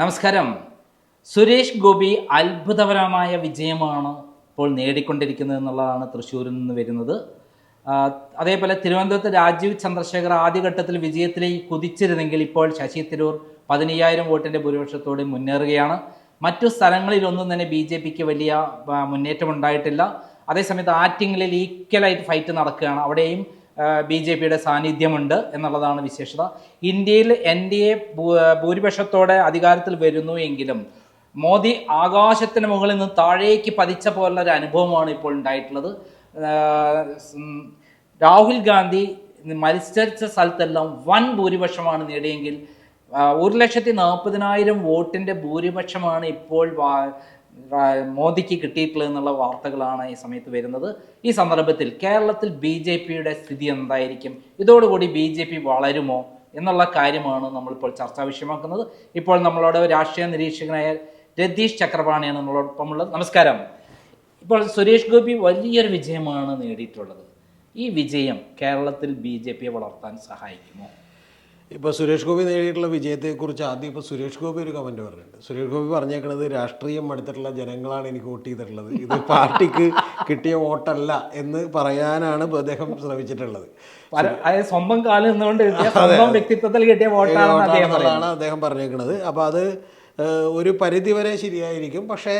നമസ്കാരം. സുരേഷ് ഗോപി അത്ഭുതപരമായ വിജയമാണ് ഇപ്പോൾ നേടിക്കൊണ്ടിരിക്കുന്നത് എന്നുള്ളതാണ് തൃശ്ശൂരിൽ നിന്ന് വരുന്നത്. അതേപോലെ തിരുവനന്തപുരത്ത് രാജീവ് ചന്ദ്രശേഖർ ആദ്യഘട്ടത്തിൽ വിജയത്തിലേക്ക് കുതിച്ചിരുന്നെങ്കിൽ ഇപ്പോൾ ശശി തിരൂർ പതിനയ്യായിരം വോട്ടിന്റെ ഭൂരിപക്ഷത്തോടെ മുന്നേറുകയാണ്. മറ്റു സ്ഥലങ്ങളിലൊന്നും തന്നെ ബി ജെ പിക്ക് വലിയ മുന്നേറ്റം ഉണ്ടായിട്ടില്ല അതേസമയത്ത് ആറ്റിങ്ങലിൽ ഈക്വലായിട്ട് ഫൈറ്റ് നടക്കുകയാണ്. അവിടെയും ബി ജെ പിയുടെ സാന്നിധ്യമുണ്ട് എന്നുള്ളതാണ് വിശേഷത. ഇന്ത്യയിൽ എൻ ഡി എ ഭൂരിപക്ഷത്തോടെ അധികാരത്തിൽ വരുന്നു എങ്കിലും മോദി ആകാശത്തിന് മുകളിൽ നിന്ന് താഴേക്ക് പതിച്ച പോലുള്ള ഒരു അനുഭവമാണ് ഇപ്പോൾ ഉണ്ടായിട്ടുള്ളത്. രാഹുൽ ഗാന്ധി മത്സരിച്ച സ്ഥലത്തെല്ലാം വൻ ഭൂരിപക്ഷമാണ് നേടിയെങ്കിൽ ഒരു ലക്ഷത്തി നാൽപ്പതിനായിരം വോട്ടിന്റെ ഭൂരിപക്ഷമാണ് ഇപ്പോൾ മോദിക്ക് കിട്ടിയിട്ടുള്ളത് എന്നുള്ള വാർത്തകളാണ് ഈ സമയത്ത് വരുന്നത്. ഈ സന്ദർഭത്തിൽ കേരളത്തിൽ ബി ജെ പിയുടെ സ്ഥിതി എന്തായിരിക്കും? ഇതോടുകൂടി ബി ജെ പി വളരുമോ എന്നുള്ള കാര്യമാണ് നമ്മളിപ്പോൾ ചർച്ചാ വിഷയമാക്കുന്നത്. ഇപ്പോൾ നമ്മളോട് രാഷ്ട്രീയ നിരീക്ഷകനായ രതീഷ് ചക്രപാണിയാണ് നമ്മളോടൊപ്പം ഉള്ളത് നമസ്കാരം. ഇപ്പോൾ സുരേഷ് ഗോപി വലിയൊരു വിജയമാണ് നേടിയിട്ടുള്ളത്. ഈ വിജയം കേരളത്തിൽ ബി ജെ പിയെ വളർത്താൻ സഹായിക്കുമോ? ഇപ്പോൾ സുരേഷ് ഗോപി നേടിയിട്ടുള്ള വിജയത്തെക്കുറിച്ച് ആദ്യം ഇപ്പോൾ സുരേഷ് ഗോപി ഒരു കമന്റ് പറഞ്ഞിട്ടുണ്ട്. സുരേഷ് ഗോപി പറഞ്ഞേക്കുന്നത് രാഷ്ട്രീയം എടുത്തിട്ടുള്ള ജനങ്ങളാണ് എനിക്ക് വോട്ട് ചെയ്തിട്ടുള്ളത്. ഇത് പാർട്ടിക്ക് കിട്ടിയ വോട്ടല്ല എന്ന് പറയാനാണ് അദ്ദേഹം ശ്രമിച്ചിട്ടുള്ളത്. സ്വന്തം കാലം നിന്നുകൊണ്ട് സ്വന്തം വ്യക്തിത്വത്തിൽ കിട്ടിയ വോട്ടാണ് അദ്ദേഹം പറഞ്ഞേക്കുന്നത് അപ്പോൾ അത് ഒരു പരിധി വരെ ശരിയായിരിക്കും. പക്ഷേ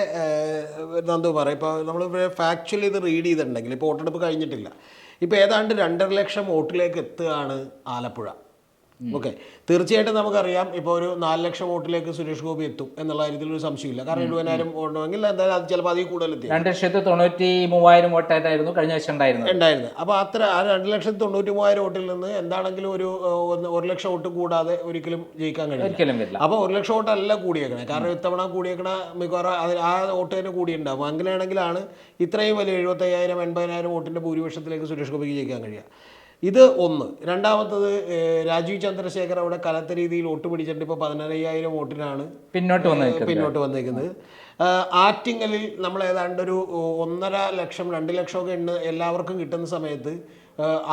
എന്താ നന്ദു പറയും ഇപ്പോൾ നമ്മൾ ഫാക്ച്വലി ഇത് റീഡ് ചെയ്തിട്ടുണ്ടെങ്കിൽ ഇപ്പോൾ വോട്ടെടുപ്പ് കഴിഞ്ഞിട്ടില്ല. ഇപ്പോൾ ഏതാണ്ട് രണ്ടര ലക്ഷം വോട്ടിലേക്ക് എത്തുകയാണ് ആലപ്പുഴ. ഓക്കെ തീർച്ചയായിട്ടും നമുക്കറിയാം ഇപ്പോൾ ഒരു നാല് ലക്ഷം വോട്ടിലേക്ക് സുരേഷ് ഗോപി എത്തും എന്നുള്ള കാര്യത്തിൽ ഒരു സംശയമില്ല. കാരണം എഴുപതിനായിരം വോട്ടുണ്ടെങ്കിൽ എന്തായാലും അത് ചിലപ്പോൾ അതിൽ കൂടുതൽ എത്തി രണ്ട് ലക്ഷത്തി തൊണ്ണൂറ്റി മൂവായിരം വോട്ടായിട്ടായിരുന്നു കഴിഞ്ഞ വർഷം ഉണ്ടായിരുന്നു ഉണ്ടായിരുന്നു അപ്പോൾ അത്ര ആ രണ്ട് ലക്ഷത്തി തൊണ്ണൂറ്റി മൂവായിരം വോട്ടിൽ നിന്ന് എന്താണെങ്കിലും ഒരു ഒരു ലക്ഷം വോട്ട് കൂടാതെ ഒരിക്കലും ജയിക്കാൻ കഴിയില്ല. ഒരിക്കലും വരില്ല. അപ്പോൾ ഒരു ലക്ഷം വോട്ടല്ല കൂടിയേക്കണേ. കാരണം ഇത്തവണ കൂടിയേക്കണ മിക്കവാറും അതിൽ ആ വോട്ട് തന്നെ കൂടിയുണ്ടാവും. അങ്ങനെയാണെങ്കിലാണ് ഇത്രയും വലിയ എഴുപത്തയ്യായിരം എൺപതിനായിരം വോട്ടിന്റെ ഭൂരിപക്ഷത്തിലേക്ക് സുരേഷ് ഗോപിക്ക് ജയിക്കാൻ കഴിയുക. ഇത് ഒന്ന്. രണ്ടാമത്തത് രാജീവ് ചന്ദ്രശേഖർ അവിടെ കനത്ത രീതിയിൽ വോട്ട് പിടിച്ചിട്ട് ഇപ്പോൾ പതിനയ്യായിരം വോട്ടിനാണ് പിന്നോട്ട് പിന്നോട്ട് വന്നേക്കുന്നത്. ആറ്റിങ്ങലിൽ നമ്മൾ ഏതാണ്ട് ഒരു ഒന്നര ലക്ഷം രണ്ട് ലക്ഷമൊക്കെ എണ്ണ എല്ലാവർക്കും കിട്ടുന്ന സമയത്ത്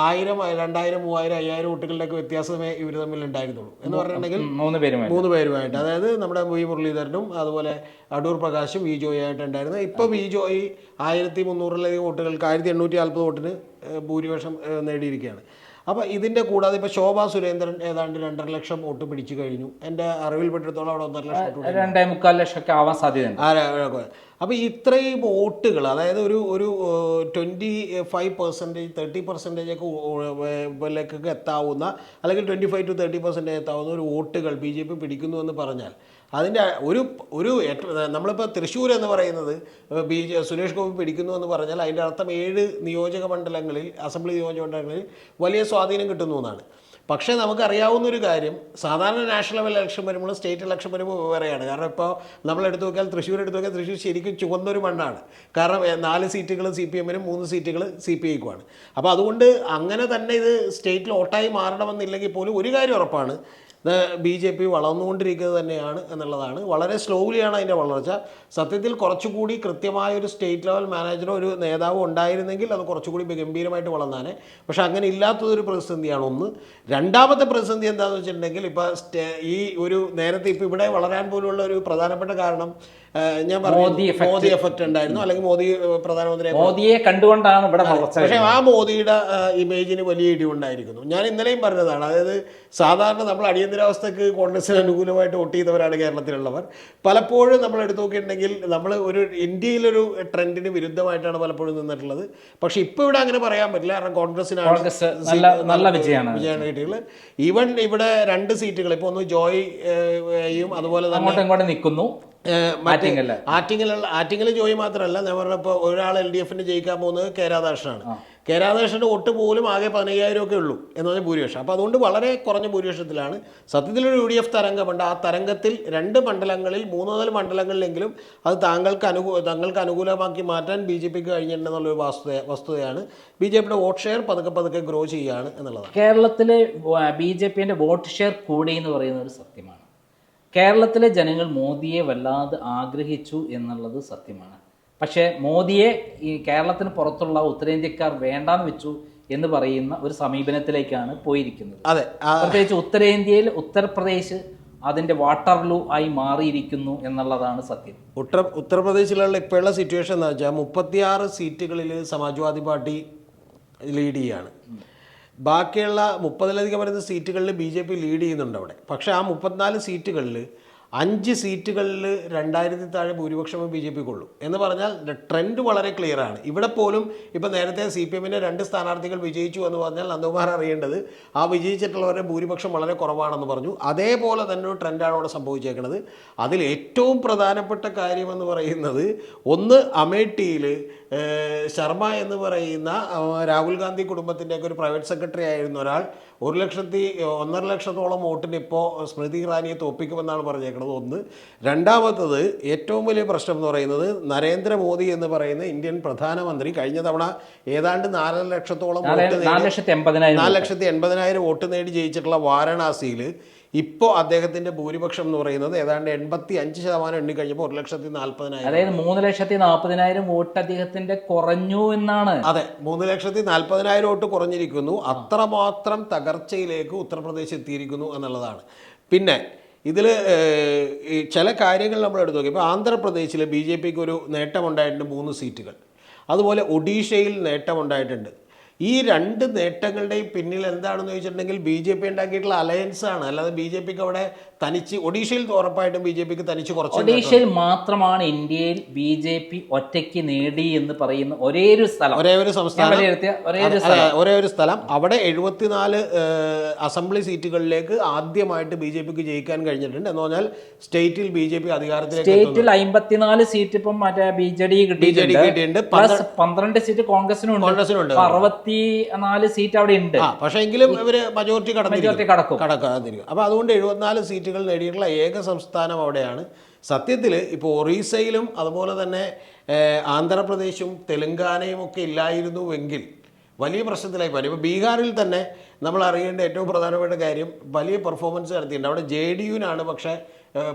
ആയിരം രണ്ടായിരം മൂവായിരം അയ്യായിരം കുട്ടികളുടെയൊക്കെ വ്യത്യാസമേ ഇവർ തമ്മിൽ ഉണ്ടായിരുന്നുള്ളൂ. എന്ന് പറഞ്ഞിട്ടുണ്ടെങ്കിൽ മൂന്ന് പേരുമായി മൂന്ന് പേരുമായിട്ട്. അതായത് നമ്മുടെ വി മുരളീധരനും അതുപോലെ അടൂർ പ്രകാശും വി ജോയി ആയിട്ടുണ്ടായിരുന്നു ഇപ്പോൾ വി ജോയി ആയിരത്തി മുന്നൂറിലധികം വോട്ടുകൾക്ക് ആയിരത്തി എണ്ണൂറ്റി നാൽപ്പത് വോട്ടിന് ഭൂരിപക്ഷം നേടിയിരിക്കുകയാണ്. അപ്പോൾ ഇതിന്റെ കൂടാതെ ഇപ്പോൾ ശോഭാ സുരേന്ദ്രൻ ഏതാണ്ട് രണ്ടര ലക്ഷം വോട്ട് പിടിച്ചു കഴിഞ്ഞു. എന്റെ അറിവിൽപ്പെട്ടിടത്തോളം അവിടെ ഒന്നര ലക്ഷം രണ്ടേ മുക്കാൽ ലക്ഷം ഒക്കെ ആവാൻ സാധ്യതയുണ്ട്. അപ്പോൾ ഇത്രയും വോട്ടുകൾ അതായത് ഒരു ഒരു twenty five percentage thirty percentage ഒക്കെ ലേക്കൊക്കെ എത്താവുന്ന അല്ലെങ്കിൽ twenty five to thirty percentage എത്താവുന്ന ഒരു വോട്ടുകൾ ബി ജെ പി പിടിക്കുന്നു എന്ന് പറഞ്ഞാൽ അതിന്റെ ഒരു ഒരു നമ്മളിപ്പോൾ തൃശ്ശൂർ എന്ന് പറയുന്നത് ബി ജെ സുരേഷ് ഗോപി പിടിക്കുന്നു എന്ന് പറഞ്ഞാൽ അതിന്റെ അർത്ഥം ഏഴ് നിയോജക മണ്ഡലങ്ങളിൽ അസംബ്ലി നിയോജക മണ്ഡലങ്ങളിൽ വലിയ സ്വാധീനം കിട്ടുന്നു എന്നാണ്. പക്ഷേ നമുക്കറിയാവുന്ന ഒരു കാര്യം സാധാരണ നാഷണൽ ലെവൽ ഇലക്ഷൻ വരുമ്പോൾ സ്റ്റേറ്റ് ഇലക്ഷൻ വരുമ്പോൾ വേറെയാണ്. കാരണം ഇപ്പോൾ നമ്മൾ എടുത്തു നോക്കിയാൽ തൃശ്ശൂർ എടുത്തു നോക്കിയാൽ തൃശ്ശൂർ ശരിക്കും ചുവന്നൊരു മണ്ണാണ്. കാരണം നാല് സീറ്റുകൾ സി പി എമ്മിനും മൂന്ന് സീറ്റുകൾ സി പി ഐക്കുമാണ്. അപ്പോൾ അതുകൊണ്ട് അങ്ങനെ തന്നെ ഇത് സ്റ്റേറ്റിൽ ഓട്ടായി മാറണമെന്നില്ലെങ്കിൽ പോലും ഒരു കാര്യം ഉറപ്പാണ് ബി ജെ പി വളർന്നുകൊണ്ടിരിക്കുന്നത് തന്നെയാണ് എന്നുള്ളതാണ്. വളരെ സ്ലോലിയാണ് അതിന്റെ വളർച്ച. സത്യത്തിൽ കുറച്ചുകൂടി കൃത്യമായ ഒരു സ്റ്റേറ്റ് ലെവൽ മാനേജറോ ഒരു നേതാവോ ഉണ്ടായിരുന്നെങ്കിൽ അത് കുറച്ചുകൂടി ഗംഭീരമായിട്ട് വളർന്നാനെ. പക്ഷെ അങ്ങനെ ഇല്ലാത്തതൊരു പ്രതിസന്ധിയാണ് ഒന്ന്. രണ്ടാമത്തെ പ്രതിസന്ധി എന്താണെന്ന് വെച്ചിട്ടുണ്ടെങ്കിൽ ഇപ്പോൾ ഈ ഒരു നേരത്തെ ഇപ്പോൾ ഇവിടെ വളരാൻ പോലുള്ള ഒരു പ്രധാനപ്പെട്ട കാരണം ഞാൻ പറഞ്ഞു മോദി എഫക്റ്റ് ഉണ്ടായിരുന്നു. അല്ലെങ്കിൽ മോദി പ്രധാനമന്ത്രി മോദിയെ കണ്ടുകൊണ്ടാണ് ഇവിടെ പക്ഷേ ആ മോദിയുടെ ഇമേജിന് വലിയ ഇടിവുണ്ടായിരിക്കുന്നു ഞാൻ ഇന്നലെയും പറഞ്ഞതാണ്. അതായത് സാധാരണ നമ്മൾ അടിയന്തരാവസ്ഥക്ക് കോൺഗ്രസിന് അനുകൂലമായിട്ട് വോട്ട് ചെയ്തവരാണ് കേരളത്തിലുള്ളവർ. പലപ്പോഴും നമ്മൾ എടുത്തു നോക്കിയിട്ടുണ്ടെങ്കിൽ നമ്മൾ ഒരു ഇന്ത്യയിലൊരു ട്രെൻഡിന് വിരുദ്ധമായിട്ടാണ് പലപ്പോഴും നിന്നിട്ടുള്ളത്. പക്ഷേ ഇപ്പോൾ ഇവിടെ അങ്ങനെ പറയാൻ പറ്റില്ല. കാരണം കോൺഗ്രസിനാണ് കോൺഗ്രസ് നല്ല വിജയമാണ്. വിജയമാണ് കിട്ടിയത് ഈവൻ ഇവിടെ രണ്ട് സീറ്റുകൾ. ഇപ്പോൾ ഒന്ന് ജോയിയും അതുപോലെ തന്നെ ഇങ്ങോട്ടും നിൽക്കുന്നു. ആറ്റിങ്ങലുള്ള ആറ്റിങ്ങൽ ജോയി മാത്രമല്ല ഞാൻ പറഞ്ഞപ്പോൾ ഒരാൾ എൽ ഡി എഫിന് ജയിക്കാൻ പോകുന്നത് കെ രാധാകൃഷ്ണനാണ് കെ വോട്ട് പോലും ആകെ പതിനയ്യായിരം ഒക്കെ ഉള്ളൂ എന്ന് പറഞ്ഞാൽ ഭൂരിപക്ഷം. അപ്പോൾ അതുകൊണ്ട് വളരെ കുറഞ്ഞ ഭൂരിപക്ഷത്തിലാണ്. സത്യത്തിലൊരു യു ഡി എഫ് തരംഗമുണ്ട്. ആ തരംഗത്തിൽ രണ്ട് മണ്ഡലങ്ങളിൽ മൂന്ന് നാല് മണ്ഡലങ്ങളിലെങ്കിലും അത് താങ്കൾക്ക് അനുകൂ താങ്കൾക്ക് അനുകൂലമാക്കി മാറ്റാൻ ബി ജെ പിക്ക് കഴിഞ്ഞിട്ടുണ്ടെന്നുള്ളൊരു വസ്തുത വസ്തുതയാണ്. ബി ജെ പിയുടെ വോട്ട് ഷെയർ പതുക്കെ പതുക്കെ ഗ്രോ ചെയ്യുകയാണ് എന്നുള്ളതാണ്. കേരളത്തിലെ ബി ജെ പിന്റെ വോട്ട് ഷെയർ കൂടി എന്ന് പറയുന്ന ഒരു സത്യമാണ്. കേരളത്തിലെ ജനങ്ങൾ മോദിയെ വല്ലാതെ ആഗ്രഹിച്ചു എന്നുള്ളത് സത്യമാണ്. പക്ഷേ മോദിയെ ഈ കേരളത്തിന് പുറത്തുള്ള ഉത്തരേന്ത്യക്കാർ വേണ്ടാന്ന് വെച്ചു എന്ന് പറയുന്ന ഒരു സമീപനത്തിലേക്കാണ് പോയിരിക്കുന്നത്. അതെ പ്രത്യേകിച്ച് ഉത്തരേന്ത്യയിൽ ഉത്തർപ്രദേശ് അതിന്റെ വാട്ടർലൂ ആയി മാറിയിരിക്കുന്നു എന്നുള്ളതാണ് സത്യം. ഉത്തർ ഉത്തർപ്രദേശിലുള്ള ഇപ്പോഴുള്ള സിറ്റുവേഷൻ എന്ന് വെച്ചാൽ മുപ്പത്തിയാറ് സീറ്റുകളിൽ സമാജ്വാദി പാർട്ടി ലീഡ് ചെയ്യാണ്. ബാക്കിയുള്ള മുപ്പതിലധികം വരുന്ന സീറ്റുകളിൽ ബി ജെ പി ലീഡ് ചെയ്യുന്നുണ്ട് അവിടെ. പക്ഷേ ആ മുപ്പത്തിനാല് സീറ്റുകളിൽ അഞ്ച് സീറ്റുകളിൽ രണ്ടായിരത്തി താഴെ ഭൂരിപക്ഷമേ ബി ജെ പിക്ക് ഉള്ളൂ എന്ന് പറഞ്ഞാൽ ട്രെൻഡ് വളരെ ക്ലിയർ ആണ്. ഇവിടെ പോലും ഇപ്പോൾ നേരത്തെ സി പി എമ്മിന്റെ രണ്ട് സ്ഥാനാർത്ഥികൾ വിജയിച്ചു എന്ന് പറഞ്ഞാൽ നന്ദകുമാർ അറിയേണ്ടത് ആ വിജയിച്ചിട്ടുള്ളവരുടെ ഭൂരിപക്ഷം വളരെ കുറവാണെന്ന് പറഞ്ഞു. അതേപോലെ തന്നെ ഒരു ട്രെൻഡാണ് അവിടെ സംഭവിച്ചേക്കുന്നത് അതിൽ ഏറ്റവും പ്രധാനപ്പെട്ട കാര്യമെന്ന് പറയുന്നത് ഒന്ന് അമേഠിയിൽ ശർമ്മ എന്ന് പറയുന്ന രാഹുൽ ഗാന്ധി കുടുംബത്തിന്റെയൊക്കെ ഒരു പ്രൈവറ്റ് സെക്രട്ടറി ആയിരുന്ന ഒരാൾ ഒരു ലക്ഷത്തി ഒന്നര ലക്ഷത്തോളം വോട്ടിന് ഇപ്പോൾ സ്മൃതി ഇറാനിയെ തോപ്പിക്കുമെന്നാണ് പറഞ്ഞേക്കുന്നത് ഒന്ന്. രണ്ടാമത്തത് ഏറ്റവും വലിയ പ്രശ്നം എന്ന് പറയുന്നത് നരേന്ദ്രമോദി എന്ന് പറയുന്ന ഇന്ത്യൻ പ്രധാനമന്ത്രി കഴിഞ്ഞ തവണ ഏതാണ്ട് നാലര ലക്ഷത്തോളം വോട്ട് നേടി നാല് ലക്ഷത്തി എൺപതിനായിരം നാല് ലക്ഷത്തി എൺപതിനായിരം വോട്ട് നേടി ജയിച്ചിട്ടുള്ള വാരണാസിയിൽ ഇപ്പോൾ അദ്ദേഹത്തിന്റെ ഭൂരിപക്ഷം എന്ന് പറയുന്നത് ഏതാണ്ട് എൺപത്തി അഞ്ച് ശതമാനം എണ്ണിക്കഴിഞ്ഞപ്പോൾ ഒരു ലക്ഷത്തി നാൽപ്പതിനായിരം. അതായത് മൂന്ന് ലക്ഷത്തി നാൽപ്പതിനായിരം വോട്ട് അദ്ദേഹത്തിന്റെ കുറഞ്ഞു എന്നാണ്. അതെ മൂന്ന് ലക്ഷത്തി നാൽപ്പതിനായിരം വോട്ട് കുറഞ്ഞിരിക്കുന്നു. അത്രമാത്രം തകർച്ചയിലേക്ക് ഉത്തർപ്രദേശ് എത്തിയിരിക്കുന്നു എന്നുള്ളതാണ്. പിന്നെ ഇതിൽ ചില കാര്യങ്ങൾ നമ്മൾ എടുത്തു നോക്കി ഇപ്പോൾ ആന്ധ്രാപ്രദേശിൽ ബി ജെ പിക്ക് ഒരു നേട്ടമുണ്ടായിട്ടുണ്ട് മൂന്ന് സീറ്റുകൾ. അതുപോലെ ഒഡീഷയിൽ നേട്ടമുണ്ടായിട്ടുണ്ട്. ഈ രണ്ട് നേട്ടങ്ങളുടെയും പിന്നിൽ എന്താണെന്ന് ചോദിച്ചിട്ടുണ്ടെങ്കിൽ ബി ജെ പി ഉണ്ടാക്കിയിട്ടുള്ള അലയൻസ് ആണ് അല്ലാതെ ബി ജെ പിക്ക് അവിടെ തനിച്ച് ഒഡീഷയിൽ ഉറപ്പായിട്ടും ബി ജെ പിക്ക് തനിച്ച് കുറച്ച് ഒഡീഷയിൽ മാത്രമാണ് ഇന്ത്യയിൽ ബി ജെ പി ഒറ്റയ്ക്ക് നേടി എന്ന് പറയുന്ന ഒരേ ഒരു സ്ഥലം ഒരേ ഒരു സംസ്ഥാനം ഒരേ ഒരു സ്ഥലം. അവിടെ എഴുപത്തിനാല് അസംബ്ലി സീറ്റുകളിലേക്ക് ആദ്യമായിട്ട് ബി ജെ പിക്ക് ജയിക്കാൻ കഴിഞ്ഞിട്ടുണ്ട്. എന്ന് പറഞ്ഞാൽ സ്റ്റേറ്റിൽ ബി ജെ പി അധികാരത്തിലേക്ക് എത്തുന്നു. സ്റ്റേറ്റിൽ അമ്പത്തിനാല് സീറ്റ് ഇപ്പം മറ്റേ ബി ജെ ഡി കിട്ടിയിട്ടുണ്ട്. കിട്ടിയിട്ടുണ്ട്. പ്ലസ് പന്ത്രണ്ട് സീറ്റ് കോൺഗ്രസിനും കോൺഗ്രസിനുണ്ട് അപ്പൊ അറുപത്തി നാല് സീറ്റ് അവിടെ ഉണ്ട്. പക്ഷേ എങ്കിലും ഇവർ മജോറിറ്റി കടക്കും കടക്കും. കടക്കാതിരിക്കും. അപ്പോൾ അതുകൊണ്ട് എഴുപത്തിനാല് സീറ്റുകൾ നേടിയിട്ടുള്ള ഏക സംസ്ഥാനം അവിടെയാണ്. സത്യത്തിൽ ഇപ്പോൾ ഒറീസയിലും അതുപോലെ തന്നെ ആന്ധ്രാപ്രദേശും തെലങ്കാനയും ഒക്കെ ഇല്ലായിരുന്നുവെങ്കിൽ വലിയ പ്രശ്നത്തിലായി പോയി. ഇപ്പോൾ ബീഹാറിൽ തന്നെ നമ്മൾ അറിയേണ്ട ഏറ്റവും പ്രധാനപ്പെട്ട കാര്യം വലിയ പെർഫോമൻസ് നടത്തിയിട്ടുണ്ട്. അവിടെ ജെ ഡി യുവിനാണ് പക്ഷേ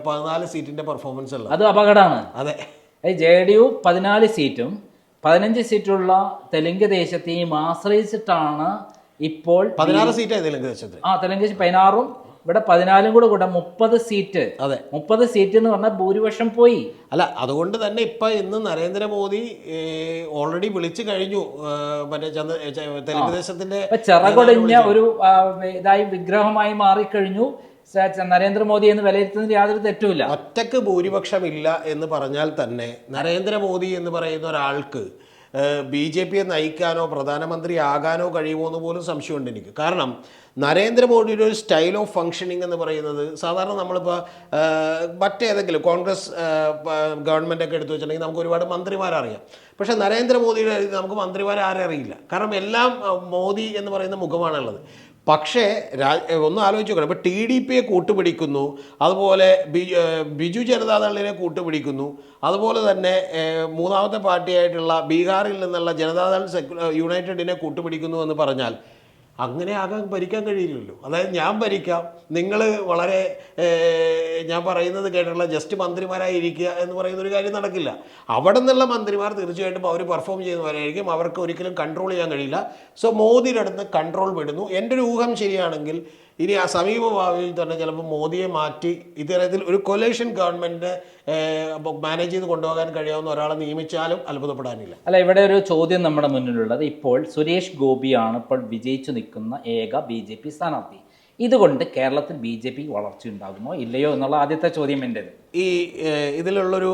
പതിനാല് സീറ്റിന്റെ പെർഫോമൻസ് ഉള്ളത്. അത് അപകടമാണ്. അതെ. ജെ ഡി യു പതിനാല് സീറ്റും പതിനഞ്ച് സീറ്റുള്ള തെലുങ്ക് ദേശത്തെയും ആശ്രയിച്ചിട്ടാണ് ഇപ്പോൾ പതിനാറ് സീറ്റായി തെലുങ്ക് ദേശത്ത്. ആ തെലുങ്ക് ദേശം പതിനാറും ഇവിടെ പതിനാലും കൂടെ കൂടെ മുപ്പത് സീറ്റ് അതെ. മുപ്പത് സീറ്റ് എന്ന് പറഞ്ഞാൽ ഭൂരിപക്ഷം പോയി. അല്ല അതുകൊണ്ട് തന്നെ ഇപ്പൊ ഇന്ന് നരേന്ദ്രമോദി ഓൾറെഡി വിളിച്ചു കഴിഞ്ഞു. ചെറുകൊടിഞ്ഞ മറ്റേ ചന്ദ്ര ഒരു ഇതായി വിഗ്രഹമായി മാറിക്കഴിഞ്ഞു. നരേന്ദ്രമോദി എന്ന് വിലയിരുത്തുന്നതിൽ യാതൊരു തെറ്റുമില്ല. ഒറ്റയ്ക്ക് ഭൂരിപക്ഷമില്ല എന്ന് പറഞ്ഞാൽ തന്നെ നരേന്ദ്രമോദി എന്ന് പറയുന്ന ഒരാൾക്ക് ബി ജെ പിയെ നയിക്കാനോ പ്രധാനമന്ത്രി ആകാനോ കഴിയുമോ എന്ന് പോലും സംശയമുണ്ട് എനിക്ക്. കാരണം നരേന്ദ്രമോദിയുടെ ഒരു സ്റ്റൈൽ ഓഫ് ഫങ്ഷനിങ് എന്ന് പറയുന്നത് സാധാരണ നമ്മളിപ്പോൾ മറ്റേതെങ്കിലും കോൺഗ്രസ് ഗവൺമെന്റ് ഒക്കെ എടുത്തു വെച്ചിട്ടുണ്ടെങ്കിൽ നമുക്ക് ഒരുപാട് മന്ത്രിമാരറിയാം. പക്ഷേ നരേന്ദ്രമോദിയുടെ നമുക്ക് മന്ത്രിമാരെ ആരെ അറിയില്ല. കാരണം എല്ലാം മോദി എന്ന് പറയുന്ന മുഖമാണുള്ളത്. പക്ഷേ ഒന്ന് ആലോചിച്ച് നോക്കണം ഇപ്പോൾ ടി ഡി പിയെ കൂട്ടുപിടിക്കുന്നു അതുപോലെ ബിജു ജനതാദളിനെ കൂട്ടുപിടിക്കുന്നു അതുപോലെ തന്നെ മൂന്നാമത്തെ പാർട്ടിയായിട്ടുള്ള ബീഹാറിൽ നിന്നുള്ള ജനതാദൾ സെക്യു യുണൈറ്റഡിനെ കൂട്ടുപിടിക്കുന്നു എന്ന് പറഞ്ഞാൽ അങ്ങനെ ആകാൻ ഭരിക്കാൻ കഴിയില്ലല്ലോ. അതായത് ഞാൻ ഭരിക്കാം. നിങ്ങൾ വളരെ ഞാൻ പറയുന്നത് കേട്ടിട്ടുള്ള ജസ്റ്റ് മന്ത്രിമാരായി ഇരിക്കുക എന്ന് പറയുന്ന ഒരു കാര്യം നടക്കില്ല. അവിടെ നിന്നുള്ള മന്ത്രിമാർ തീർച്ചയായിട്ടും അവർ പെർഫോം ചെയ്യുന്നവരായിരിക്കും. അവർക്ക് ഒരിക്കലും കൺട്രോൾ ചെയ്യാൻ കഴിയില്ല. സോ മോദിയുടെ അടുത്ത് കൺട്രോൾ വിടുന്നു എന്റെ ഒരു ഊഹം ശരിയാണെങ്കിൽ ഇനി ആ സമീപ ഭാവിയിൽ തന്നെ ചിലപ്പോൾ മോദിയെ മാറ്റി ഇത്തരത്തിൽ ഒരു കൊലേഷൻ ഗവൺമെന്റ് മാനേജ് ചെയ്ത് കൊണ്ടുപോകാൻ കഴിയാവുന്ന ഒരാളെ നിയമിച്ചാലും അത്ഭുതപ്പെടാനില്ല. അല്ല ഇവിടെ ഒരു ചോദ്യം നമ്മുടെ മുന്നിലുള്ളത്. ഇപ്പോൾ സുരേഷ് ഗോപിയാണ് ഇപ്പോൾ വിജയിച്ചു നിൽക്കുന്ന ഏക ബി ജെ പി സ്ഥാനാർത്ഥി. ഇതുകൊണ്ട് കേരളത്തിൽ ബി ജെ പി വളർച്ചയുണ്ടാകുമോ ഇല്ലയോ എന്നുള്ള ആദ്യത്തെ ചോദ്യം എന്റെ ഈ ഇതിലുള്ളൊരു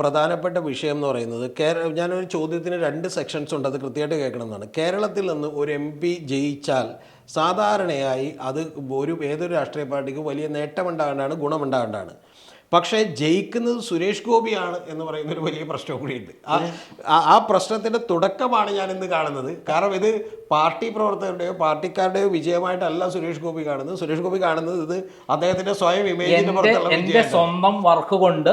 പ്രധാനപ്പെട്ട വിഷയം എന്ന് പറയുന്നത് കേരള ഞാനൊരു ചോദ്യത്തിന് രണ്ട് സെക്ഷൻസ് ഉണ്ട് അത് കൃത്യമായിട്ട് കേൾക്കണമെന്നാണ് കേരളത്തിൽ നിന്ന് ഒരു എം പി ജയിച്ചാൽ സാധാരണയായി അത് ഒരു ഏതൊരു രാഷ്ട്രീയ പാർട്ടിക്കും വലിയ നേട്ടമുണ്ടാകേണ്ടതാണ് ഗുണമുണ്ടാകേണ്ടതാണ്. പക്ഷേ ജയിക്കുന്നത് സുരേഷ് ഗോപിയാണ് എന്ന് പറയുന്ന ഒരു വലിയ പ്രശ്നം കൂടിയുണ്ട്. ആ- ആ- പ്രശ്നത്തിന്റെ പ്രശ്നത്തിന്റെ തുടക്കമാണ് ഞാൻ ഇന്ന് കാണുന്നത്. കാരണം ഇത് പാർട്ടി പ്രവർത്തകരുടെയോ പാർട്ടിക്കാരുടെയോ വിജയമായിട്ടല്ല സുരേഷ് ഗോപി കാണുന്നത്. സുരേഷ് ഗോപി കാണുന്നത് ഇത് അദ്ദേഹത്തിന്റെ സ്വയം ഇമേജിന്റെ പുറത്തുള്ള എന്റെ. സ്വന്തം വർക്ക് കൊണ്ട്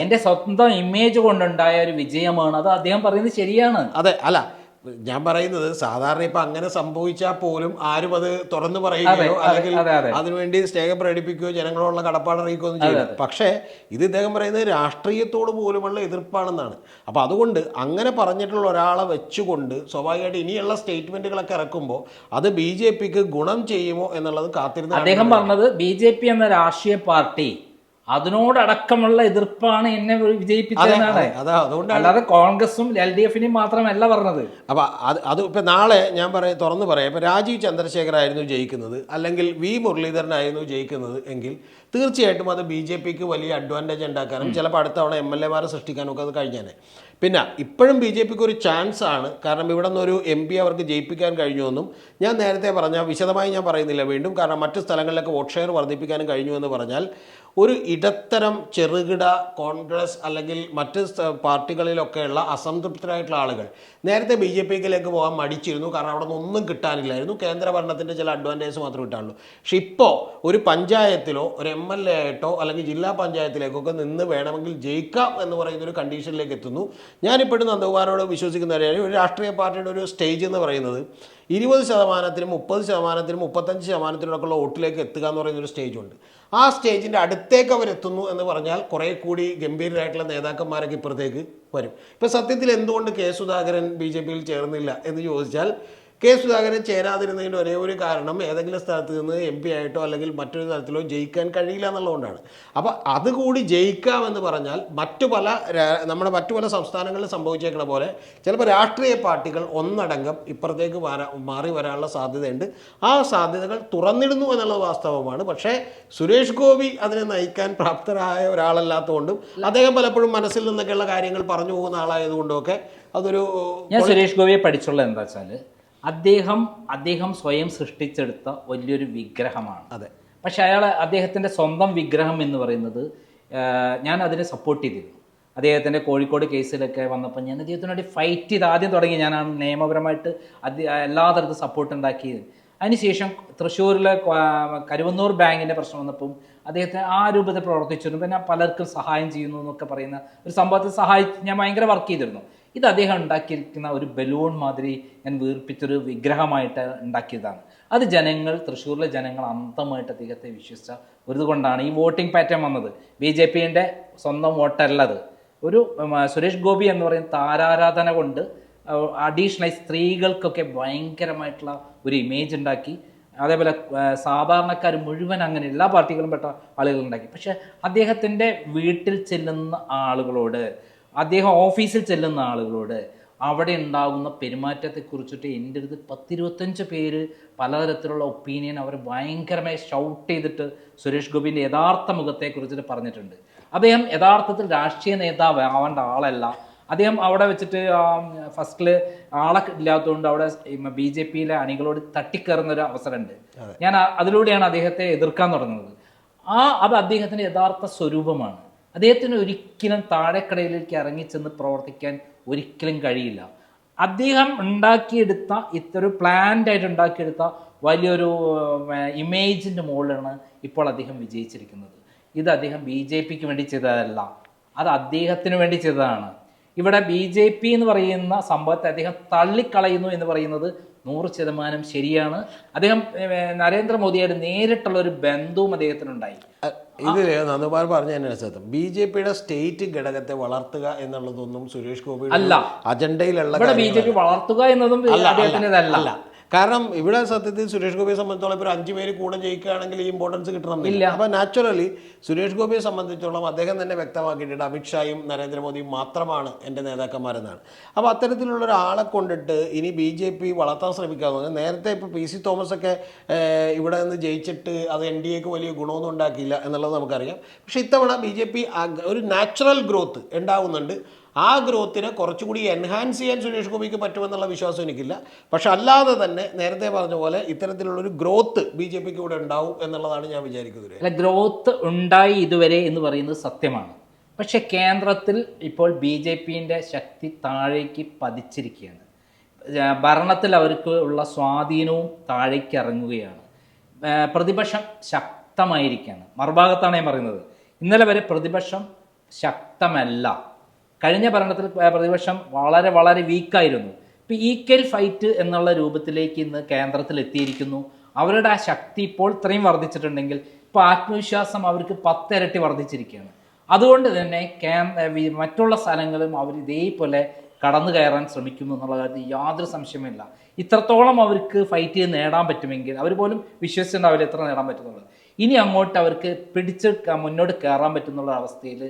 എന്റെ സ്വന്തം ഇമേജ് കൊണ്ടുണ്ടായ ഒരു വിജയമാണ്. അത് അദ്ദേഹം പറയുന്നത് ശരിയാണ്. അതെ അല്ല. ഞാൻ പറയുന്നത് സാധാരണ ഇപ്പൊ അങ്ങനെ സംഭവിച്ചാൽ പോലും ആരും അത് തുറന്നു പറയുകയോ അല്ലെങ്കിൽ അതെ, അതെ. അതിനുവേണ്ടി സ്നേഹം പ്രകടിപ്പിക്കുകയോ ജനങ്ങളോടുള്ള കടപ്പാട് അറിയിക്കുകയോ ഒന്നും ചെയ്യില്ല പക്ഷേ ഇത് ഇദ്ദേഹം പറയുന്നത് രാഷ്ട്രീയത്തോട് പോലുമുള്ള എതിർപ്പാണെന്നാണ്. അപ്പൊ അതുകൊണ്ട് അങ്ങനെ പറഞ്ഞിട്ടുള്ള ഒരാളെ വെച്ചുകൊണ്ട് സ്വാഭാവികമായിട്ട് ഇനിയുള്ള സ്റ്റേറ്റ്മെന്റുകളൊക്കെ ഇറക്കുമ്പോൾ അത് ബി ജെ പിക്ക് ഗുണം ചെയ്യുമോ എന്നുള്ളത് കാത്തിരുന്ന അദ്ദേഹം പറഞ്ഞത് ബി ജെ പി എന്ന രാഷ്ട്രീയ പാർട്ടി അതിനോടടക്കമുള്ള എതിർപ്പാണ് എന്നെ വിജയിപ്പിച്ചതെന്നാണ് അല്ലാതെ കോൺഗ്രസും എൽ ഡി എഫിനെയും മാത്രമല്ല പറഞ്ഞത്. അപ്പൊ അത് അത് ഇപ്പൊ നാളെ ഞാൻ പറയാം തുറന്നു പറയാം. ഇപ്പൊ രാജീവ് ചന്ദ്രശേഖരായിരുന്നു ജയിക്കുന്നത്. അല്ലെങ്കിൽ വി മുരളീധരനായിരുന്നു ജയിക്കുന്നത് എങ്കിൽ തീർച്ചയായിട്ടും അത് ബി ജെ പിക്ക് വലിയ അഡ്വാന്റേജ് ഉണ്ടാക്കാനും ചിലപ്പോൾ അടുത്തവണ എം എൽ എമാരെ സൃഷ്ടിക്കാനും ഒക്കെ അത് കഴിഞ്ഞേനെ. പിന്നെ ഇപ്പോഴും ബി ജെ പിക്ക് ഒരു ചാൻസ് ആണ്. കാരണം ഇവിടെ നിന്നൊരു എം പി അവർക്ക് ജയിപ്പിക്കാൻ കഴിഞ്ഞുവെന്നും ഞാൻ നേരത്തെ പറഞ്ഞ വിശദമായി ഞാൻ പറയുന്നില്ല വീണ്ടും കാരണം മറ്റ് സ്ഥലങ്ങളിലൊക്കെ വോട്ട് ഷെയർ വർദ്ധിപ്പിക്കാനും കഴിഞ്ഞു എന്ന് പറഞ്ഞാൽ ഒരു ഇടത്തരം ചെറുകിട കോൺഗ്രസ് അല്ലെങ്കിൽ മറ്റ് പാർട്ടികളിലൊക്കെയുള്ള അസംതൃപ്തരായിട്ടുള്ള ആളുകൾ. നേരത്തെ ബി ജെ പിയിലേക്ക് പോകാൻ മടിച്ചിരുന്നു. കാരണം അവിടെ നിന്നൊന്നും കിട്ടാനില്ലായിരുന്നു. കേന്ദ്ര ഭരണത്തിന്റെ ചില അഡ്വാന്റേജ് മാത്രമേ കിട്ടാനുള്ളൂ. പക്ഷെ ഇപ്പോൾ ഒരു പഞ്ചായത്തിലോ ഒരു എം എൽ എ ആയിട്ടോ അല്ലെങ്കിൽ ജില്ലാ പഞ്ചായത്തിലേക്കൊക്കെ നിന്ന് വേണമെങ്കിൽ ജയിക്കാം എന്ന് പറയുന്ന ഒരു കണ്ടീഷനിലേക്ക് എത്തുന്നു. ഞാനിപ്പോഴും നന്ദകുമാരോട് വിശ്വസിക്കുന്ന കാര്യം, ഒരു രാഷ്ട്രീയ പാർട്ടിയുടെ ഒരു സ്റ്റേജ് എന്ന് പറയുന്നത് ഇരുപത് ശതമാനത്തിനും മുപ്പത് ശതമാനത്തിനും മുപ്പത്തഞ്ച് ശതമാനത്തിനൊക്കെയുള്ള വോട്ടിലേക്ക് എത്തുക എന്ന് പറയുന്ന ഒരു സ്റ്റേജ് ഉണ്ട്. ആ സ്റ്റേജിന്റെ അടുത്തേക്ക് അവരെത്തുന്നു എന്ന് പറഞ്ഞാൽ കുറേ കൂടി ഗംഭീരരായിട്ടുള്ള നേതാക്കന്മാരൊക്കെ ഇപ്പുറത്തേക്ക് വരും. ഇപ്പോൾ സത്യത്തിൽ എന്തുകൊണ്ട് കെ സുധാകരൻ ബി ജെ പിയിൽ ചേർന്നില്ല എന്ന് ചോദിച്ചാൽ കെ സുധാകരൻ ചേരാതിരുന്നതിന്റെ ഒരേ ഒരു കാരണം ഏതെങ്കിലും സ്ഥലത്ത് നിന്ന് എം പി ആയിട്ടോ അല്ലെങ്കിൽ മറ്റൊരു തരത്തിലോ ജയിക്കാൻ കഴിയില്ല എന്നുള്ളതുകൊണ്ടാണ്. അപ്പോൾ അതുകൂടി ജയിക്കാമെന്ന് പറഞ്ഞാൽ മറ്റു പല നമ്മുടെ മറ്റു പല സംസ്ഥാനങ്ങളിൽ സംഭവിച്ചേക്കുന്ന പോലെ ചിലപ്പോൾ രാഷ്ട്രീയ പാർട്ടികൾ ഒന്നടങ്കം ഇപ്പുറത്തേക്ക് മാറി വരാനുള്ള സാധ്യതയുണ്ട്. ആ സാധ്യതകൾ തുറന്നിടുന്നു എന്നുള്ളത് വാസ്തവമാണ്. പക്ഷേ സുരേഷ് ഗോപി അതിനെ നയിക്കാൻ പ്രാപ്തരായ ഒരാളല്ലാത്തതുകൊണ്ടും അദ്ദേഹം പലപ്പോഴും മനസ്സിൽ നിന്നൊക്കെയുള്ള കാര്യങ്ങൾ പറഞ്ഞു പോകുന്ന ആളായതുകൊണ്ടും ഒക്കെ അതൊരു ഞാൻ സുരേഷ് ഗോപിയെ പഠിച്ചുള്ള എന്താ വെച്ചാൽ അദ്ദേഹം അദ്ദേഹം സ്വയം സൃഷ്ടിച്ചെടുത്ത വലിയൊരു വിഗ്രഹമാണ്. അതെ. പക്ഷെ അയാൾ അദ്ദേഹത്തിന്റെ സ്വന്തം വിഗ്രഹം എന്ന് പറയുന്നത് ഞാൻ അതിനെ സപ്പോർട്ട് ചെയ്തിരുന്നു. അദ്ദേഹത്തിന്റെ കോഴിക്കോട് കേസിലൊക്കെ വന്നപ്പോൾ ഞാൻ അദ്ദേഹത്തിനോട് ഫൈറ്റ് ചെയ്ത് ആദ്യം തുടങ്ങി. ഞാൻ നിയമപരമായിട്ട് എല്ലാ തരത്തിലും സപ്പോർട്ട് ഉണ്ടാക്കിയത് അതിനുശേഷം തൃശ്ശൂരിലെ കരുവന്നൂർ ബാങ്കിന്റെ പ്രശ്നം വന്നപ്പം അദ്ദേഹത്തെ ആ രൂപത്തിൽ പ്രവർത്തിച്ചിരുന്നു. പിന്നെ പലർക്കും സഹായം ചെയ്യുന്നു എന്നൊക്കെ പറയുന്ന ഒരു സംഭവത്തിൽ സഹായിച്ച് ഞാൻ ഭയങ്കര വർക്ക് ചെയ്തിരുന്നു. ഇത് അദ്ദേഹം ഉണ്ടാക്കിയിരിക്കുന്ന ഒരു ബലൂൺ മാതിരി ഞാൻ വീർപ്പിച്ചൊരു വിഗ്രഹമായിട്ട് ഉണ്ടാക്കിയതാണ്. അത് ജനങ്ങൾ തൃശ്ശൂരിലെ ജനങ്ങൾ അന്തമായിട്ട് അദ്ദേഹത്തെ വിശ്വസിച്ച ഒരുതുകൊണ്ടാണ് ഈ വോട്ടിംഗ് പാറ്റേൺ വന്നത്. ബി ജെ പിന്റെ സ്വന്തം വോട്ടല്ലത്. ഒരു സുരേഷ് ഗോപി എന്ന് പറയുന്ന താരാരാധന കൊണ്ട് അഡീഷണലായി സ്ത്രീകൾക്കൊക്കെ ഭയങ്കരമായിട്ടുള്ള ഒരു ഇമേജ് ഉണ്ടാക്കി. അതേപോലെ സാധാരണക്കാർ മുഴുവൻ അങ്ങനെ എല്ലാ പാർട്ടികളും പെട്ട ആളുകൾ ഉണ്ടാക്കി പക്ഷെ അദ്ദേഹത്തിന്റെ വീട്ടിൽ ചെല്ലുന്ന ആളുകളോട് അദ്ദേഹം ഓഫീസിൽ ചെല്ലുന്ന ആളുകളോട് അവിടെ ഉണ്ടാകുന്ന പെരുമാറ്റത്തെക്കുറിച്ചിട്ട് എന്റെ അടുത്ത് പത്തിരുപത്തഞ്ച് പേര് പലതരത്തിലുള്ള ഒപ്പീനിയൻ അവർ ഭയങ്കരമായി ഷൗട്ട് ചെയ്തിട്ട് സുരേഷ് ഗോപിന്റെ യഥാർത്ഥ മുഖത്തെക്കുറിച്ചിട്ട് പറഞ്ഞിട്ടുണ്ട്. അദ്ദേഹം യഥാർത്ഥത്തിൽ രാഷ്ട്രീയ നേതാവ് ആവേണ്ട ആളല്ല. അദ്ദേഹം അവിടെ വെച്ചിട്ട് ഫസ്റ്റിൽ ആളെ ഇല്ലാത്തതുകൊണ്ട് അവിടെ ബി ജെ പിയിലെ അണികളോട് തട്ടിക്കയറുന്ന ഒരു അവസരമുണ്ട്. ഞാൻ അതിലൂടെയാണ് അദ്ദേഹത്തെ എതിർക്കാൻ തുടങ്ങുന്നത്. ആ അത് അദ്ദേഹത്തിന്റെ യഥാർത്ഥ സ്വരൂപമാണ്. അദ്ദേഹത്തിന് ഒരിക്കലും താഴെക്കടയിലേക്ക് ഇറങ്ങിച്ചെന്ന് പ്രവർത്തിക്കാൻ ഒരിക്കലും കഴിയില്ല. അദ്ദേഹം ഉണ്ടാക്കിയെടുത്ത ഇത്ര പ്ലാൻഡായിട്ട് ഉണ്ടാക്കിയെടുത്ത വലിയൊരു ഇമേജിന്റെ മുകളിലാണ് ഇപ്പോൾ അദ്ദേഹം വിജയിച്ചിരിക്കുന്നത്. ഇത് അദ്ദേഹം ബി ജെ പിക്ക് വേണ്ടി ചെയ്തതല്ല. അത് അദ്ദേഹത്തിന് വേണ്ടി ചെയ്തതാണ്. ഇവിടെ ബി ജെ പി എന്ന് പറയുന്ന സംഭവത്തെ അദ്ദേഹം തള്ളിക്കളയുന്നു എന്ന് പറയുന്നത് നൂറ് ശതമാനം ശരിയാണ്. അദ്ദേഹം നരേന്ദ്രമോദിയായിട്ട് നേരിട്ടുള്ള ഒരു ബന്ധവും അദ്ദേഹത്തിനുണ്ടായി. ഇതിൽ നന്ദകുമാർ പറഞ്ഞ സത്യം. ബി ജെ പിയുടെ സ്റ്റേറ്റ് ഘടകത്തെ വളർത്തുക എന്നുള്ളതൊന്നും സുരേഷ് ഗോപി അല്ല. അജണ്ടയിലുള്ള ബി ജെ. പി വളർത്തുക എന്നതും അദ്ദേഹത്തിന്റെതല്ല. അല്ല. കാരണം ഇവിടെ സത്യത്തിൽ സുരേഷ് ഗോപിയെ സംബന്ധിച്ചോളം ഇപ്പോൾ ഒരു അഞ്ച് പേര് കൂടെ ജയിക്കുകയാണെങ്കിൽ ഈ ഇമ്പോർട്ടൻസ് കിട്ടണമെന്നില്ല. അപ്പോൾ നാച്ചുറലി സുരേഷ് ഗോപിയെ സംബന്ധിച്ചോളം അദ്ദേഹം തന്നെ വ്യക്തമാക്കിയിട്ടുണ്ട്. അമിത്ഷായും നരേന്ദ്രമോദിയും മാത്രമാണ് എന്റെ നേതാക്കന്മാരെന്നാണ്. അപ്പോൾ അത്തരത്തിലുള്ള ഒരാളെ കൊണ്ടിട്ട് ഇനി ബി ജെ പി വളർത്താൻ ശ്രമിക്കാമെന്ന് നേരത്തെ ഇപ്പോൾ പി സി തോമസ് ഒക്കെ ഇവിടെ നിന്ന് ജയിച്ചിട്ട് അത് എൻ ഡി എക്ക് വലിയ ഗുണമൊന്നും ഉണ്ടാക്കിയില്ല എന്നുള്ളത് നമുക്കറിയാം. പക്ഷേ ഇത്തവണ ബി ജെ പി ഒരു നാച്ചുറൽ ഗ്രോത്ത് ഉണ്ടാവുന്നുണ്ട്. ആ ഗ്രോത്തിനെ കുറച്ചുകൂടി എൻഹാൻസ് ചെയ്യാൻ സുരേഷ് ഗോപിക്ക് പറ്റുമെന്നുള്ള വിശ്വാസം എനിക്കില്ല. പക്ഷെ അല്ലാതെ തന്നെ നേരത്തെ പറഞ്ഞ പോലെ ഇത്തരത്തിലുള്ളൊരു ഗ്രോത്ത് ബി ജെ പിക്ക് ഇവിടെ ഉണ്ടാവും എന്നുള്ളതാണ് ഞാൻ വിചാരിക്കുന്നത്. അല്ല ഗ്രോത്ത് ഉണ്ടായി ഇതുവരെ എന്ന് പറയുന്നത് സത്യമാണ്. പക്ഷെ കേന്ദ്രത്തിൽ ഇപ്പോൾ ബി ജെ പിന്റെ ശക്തി താഴേക്ക് പതിച്ചിരിക്കുകയാണ്. ഭരണത്തിൽ അവർക്ക് ഉള്ള സ്വാധീനവും താഴേക്ക് ഇറങ്ങുകയാണ്. പ്രതിപക്ഷം ശക്തമായിരിക്കുകയാണ്. മറുഭാഗത്താണ് ഞാൻ പറയുന്നത്. ഇന്നലെ വരെ പ്രതിപക്ഷം ശക്തമല്ല. കഴിഞ്ഞ ഭരണത്തിൽ പ്രതിപക്ഷം വളരെ വളരെ വീക്കായിരുന്നു ഇപ്പം ഈക്വൽ ഫൈറ്റ് എന്നുള്ള രൂപത്തിലേക്ക് ഇന്ന് കേന്ദ്രത്തിൽ എത്തിയിരിക്കുന്നു അവരുടെ ആ ശക്തി ഇപ്പോൾ ഇത്രയും വർദ്ധിച്ചിട്ടുണ്ടെങ്കിൽ ഇപ്പോൾ ആത്മവിശ്വാസം അവർക്ക് പത്തിരട്ടി വർദ്ധിച്ചിരിക്കുകയാണ്. അതുകൊണ്ട് തന്നെ കേ മറ്റുള്ള സ്ഥലങ്ങളും അവർ ഇതേപോലെ കടന്നു കയറാൻ ശ്രമിക്കുന്നു എന്നുള്ള കാര്യത്തിൽ യാതൊരു സംശയമില്ല ഇത്രത്തോളം അവർക്ക് ഫൈറ്റ് ചെയ്ത് നേടാൻ പറ്റുമെങ്കിൽ അവർ പോലും വിശ്വസിച്ചിട്ടുണ്ടാവില്ല എത്ര നേടാൻ പറ്റുന്നുള്ളൂ ഇനി അങ്ങോട്ട് അവർക്ക് പിടിച്ച് മുന്നോട്ട് കയറാൻ പറ്റുന്നുള്ള അവസ്ഥയിൽ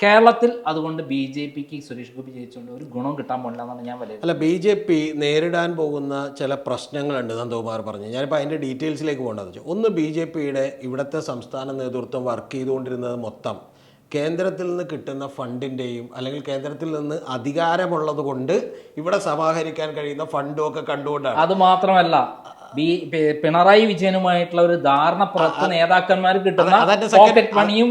കേരളത്തിൽ അതുകൊണ്ട് ബി ജെ പിക്ക് സുരേഷ് ഗോപി ജയിച്ചുകൊണ്ട് ഒരു ഗുണം കിട്ടാൻ പോകില്ല എന്നാണ് ഞാൻ പറയുന്നത് അല്ല ബി ജെ പി നേരിടാൻ പോകുന്ന ചില പ്രശ്നങ്ങളുണ്ട് നന്ദകുമാർ പറഞ്ഞു. ഞാനിപ്പോൾ അതിന്റെ ഡീറ്റെയിൽസിലേക്ക് പോകേണ്ടത് വെച്ചു. ഒന്ന് ബി ജെ പിയുടെ ഇവിടുത്തെ സംസ്ഥാന നേതൃത്വം വർക്ക് ചെയ്തുകൊണ്ടിരുന്നത് മൊത്തം കേന്ദ്രത്തിൽ നിന്ന് കിട്ടുന്ന ഫണ്ടിന്റെയും അല്ലെങ്കിൽ കേന്ദ്രത്തിൽ നിന്ന് അധികാരമുള്ളത് കൊണ്ട് ഇവിടെ സമാഹരിക്കാൻ കഴിയുന്ന ഫണ്ടും ഒക്കെ കണ്ടുകൊണ്ടാണ്. അത് മാത്രമല്ല ബി പിണറായി വിജയനുമായിട്ടുള്ള ഒരു ധാരണ പുറത്ത് നേതാക്കന്മാർ കിട്ടുന്ന പോക്കറ്റ് മണിയും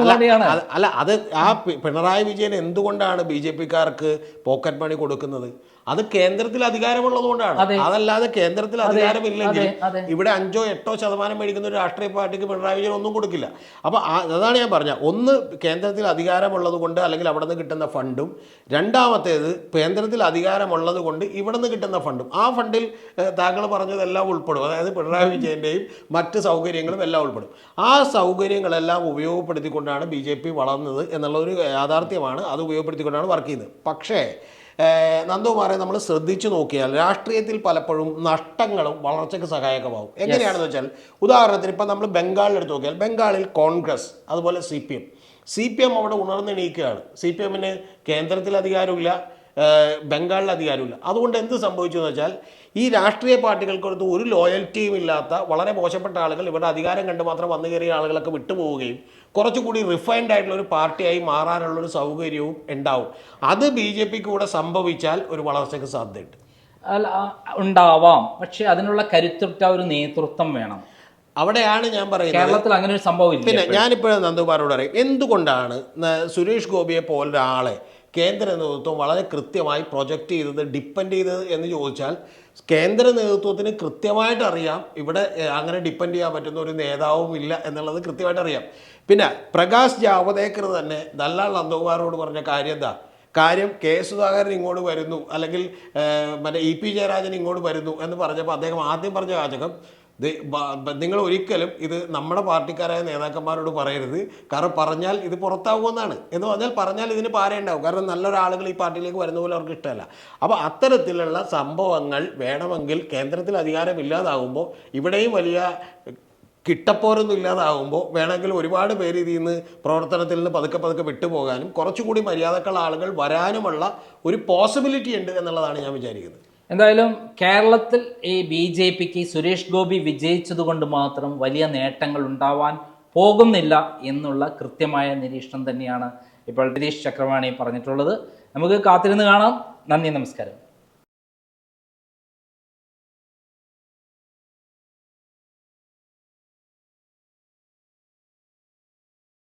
അല്ല അത് ആ പിണറായി വിജയൻ എന്തുകൊണ്ടാണ് ബി ജെ പിക്കാർക്ക് പോക്കറ്റ് മണി കൊടുക്കുന്നത്? അത് കേന്ദ്രത്തിൽ അധികാരമുള്ളതുകൊണ്ടാണ്. അതല്ലാതെ കേന്ദ്രത്തിൽ അധികാരമില്ലെങ്കിൽ. ഇവിടെ അഞ്ചോ എട്ടോ ശതമാനം മേടിക്കുന്ന ഒരു രാഷ്ട്രീയ പാർട്ടിക്ക് പിണറായി വിജയൻ ഒന്നും കൊടുക്കില്ല. അപ്പോൾ അതാണ് ഞാൻ പറഞ്ഞത്. ഒന്ന് കേന്ദ്രത്തിൽ അധികാരമുള്ളത് കൊണ്ട് അല്ലെങ്കിൽ അവിടെ നിന്ന് കിട്ടുന്ന ഫണ്ടും രണ്ടാമത്തേത് കേന്ദ്രത്തിൽ അധികാരമുള്ളത് കൊണ്ട് ഇവിടെ നിന്ന് കിട്ടുന്ന ഫണ്ടും. ആ ഫണ്ടിൽ താങ്കൾ പറഞ്ഞതെല്ലാം ഉൾപ്പെടും. അതായത് പിണറായി വിജയന്റെയും മറ്റ് സൗകര്യങ്ങളും എല്ലാം ഉൾപ്പെടും. ആ സൗകര്യങ്ങളെല്ലാം ഉപയോഗപ്പെടുത്തിക്കൊണ്ടാണ് ബി ജെ പി വളർന്നത് എന്നുള്ള ഒരു യാഥാർത്ഥ്യമാണ്. അത് ഉപയോഗപ്പെടുത്തിക്കൊണ്ടാണ് വർക്ക് ചെയ്യുന്നത്. പക്ഷേ നന്ദകുമാറെ നമ്മൾ ശ്രദ്ധിച്ചു നോക്കിയാൽ രാഷ്ട്രീയത്തിൽ പലപ്പോഴും നഷ്ടങ്ങളും വളർച്ചയ്ക്ക് സഹായകമാവും. എങ്ങനെയാണെന്ന് വെച്ചാൽ ഉദാഹരണത്തിന് ഇപ്പം നമ്മൾ ബംഗാളിൽ എടുത്ത് നോക്കിയാൽ ബംഗാളിൽ കോൺഗ്രസ് അതുപോലെ C P M. C P M അവിടെ ഉണർന്നെണീക്കുകയാണ്. സി പി എമ്മിന് കേന്ദ്രത്തിൽ അധികാരമില്ല. ബംഗാളിൽ അധികാരമില്ല. അതുകൊണ്ട് എന്ത് സംഭവിച്ചു എന്ന് വെച്ചാൽ ഈ രാഷ്ട്രീയ പാർട്ടികൾക്കടുത്ത് ഒരു ലോയൽറ്റിയും ഇല്ലാത്ത വളരെ മോശപ്പെട്ട ആളുകൾ ഇവിടെ അധികാരം കണ്ട് മാത്രം വന്നു കയറിയ ആളുകളൊക്കെ വിട്ടുപോവുകയും കുറച്ചുകൂടി റിഫൈൻഡ് ആയിട്ടുള്ള ഒരു പാർട്ടിയായി മാറാനുള്ള ഒരു സൗകര്യവും ഉണ്ടാവും. അത് ബി ജെ പിക്ക് കൂടെ സംഭവിച്ചാൽ ഒരു വളർച്ചയ്ക്ക് സാധ്യതയുണ്ട്. അല്ല, ഉണ്ടാവാം. പക്ഷെ അതിനുള്ള കരുത്തുറ്റ ഒരു നേതൃത്വം വേണം. അവിടെയാണ് ഞാൻ പറയുന്നത്. കേരളത്തിൽ അങ്ങനെ ഒരു സംഭവം പിന്നെ ഞാനിപ്പോഴും നന്ദകുമാരോട് പറയും എന്തുകൊണ്ടാണ് സുരേഷ് ഗോപിയെ പോലൊരാളെ കേന്ദ്ര നേതൃത്വം വളരെ കൃത്യമായി പ്രൊജക്റ്റ് ചെയ്തത് ഡിപ്പെൻഡ് ചെയ്തത് എന്ന് ചോദിച്ചാൽ കേന്ദ്ര നേതൃത്വത്തിന് കൃത്യമായിട്ട് അറിയാം. ഇവിടെ അങ്ങനെ ഡിപ്പെൻഡ് ചെയ്യാൻ പറ്റുന്ന ഒരു നേതാവും ഇല്ല എന്നുള്ളത് കൃത്യമായിട്ട് അറിയാം. പിന്നെ പ്രകാശ് ജാവദേക്കർ തന്നെ ദല്ലാൽ നന്ദകുമാറോട് പറഞ്ഞ കാര്യം എന്താ? കാര്യം കെ സുധാകരൻ ഇങ്ങോട്ട് വരുന്നു അല്ലെങ്കിൽ മറ്റേ ഇ പി ജയരാജൻ ഇങ്ങോട്ട് വരുന്നു എന്ന് പറഞ്ഞപ്പോൾ അദ്ദേഹം ആദ്യം പറഞ്ഞ വാചകം "ദേ, ബ- ബ- നിങ്ങൾ ഒരിക്കലും ഇത് നമ്മുടെ പാർട്ടിക്കാരായ നേതാക്കന്മാരോട് പറയരുത്. കാരണം പറഞ്ഞാൽ ഇത് പുറത്താവുമെന്നാണ്. എന്ന് പറഞ്ഞാൽ പറഞ്ഞാൽ ഇതിന് പാരയുണ്ടാവും. കാരണം നല്ലൊരാളുകൾ ഈ പാർട്ടിയിലേക്ക് വരുന്ന പോലെ അവർക്ക് ഇഷ്ടമല്ല. അപ്പോൾ അത്തരത്തിലുള്ള സംഭവങ്ങൾ വേണമെങ്കിൽ കേന്ദ്രത്തിൽ അധികാരം ഇല്ലാതാകുമ്പോൾ ഇവിടെയും വലിയ കിട്ടപ്പോരൊന്നും ഇല്ലാതാകുമ്പോൾ വേണമെങ്കിൽ ഒരുപാട് പേര് ഇതിൽ നിന്ന് പ്രവർത്തനത്തിൽ നിന്ന് പതുക്കെ പതുക്കെ വിട്ടുപോകാനും കുറച്ചുകൂടി മര്യാദക്കുള്ള ആളുകൾ വരാനുമുള്ള ഒരു പോസിബിലിറ്റി ഉണ്ട് എന്നുള്ളതാണ് ഞാൻ വിചാരിക്കുന്നത്. എന്തായാലും കേരളത്തിൽ ഈ ബി ജെ പിക്ക് സുരേഷ് ഗോപി വിജയിച്ചതുകൊണ്ട് മാത്രം വലിയ നേട്ടങ്ങൾ ഉണ്ടാവാൻ പോകുന്നില്ല എന്നുള്ള കൃത്യമായ നിരീക്ഷണം തന്നെയാണ് ഇപ്പോൾ രതീഷ് ചക്രവാണി പറഞ്ഞിട്ടുള്ളത്. നമുക്ക് കാത്തിരുന്ന് കാണാം. നന്ദി നമസ്കാരം.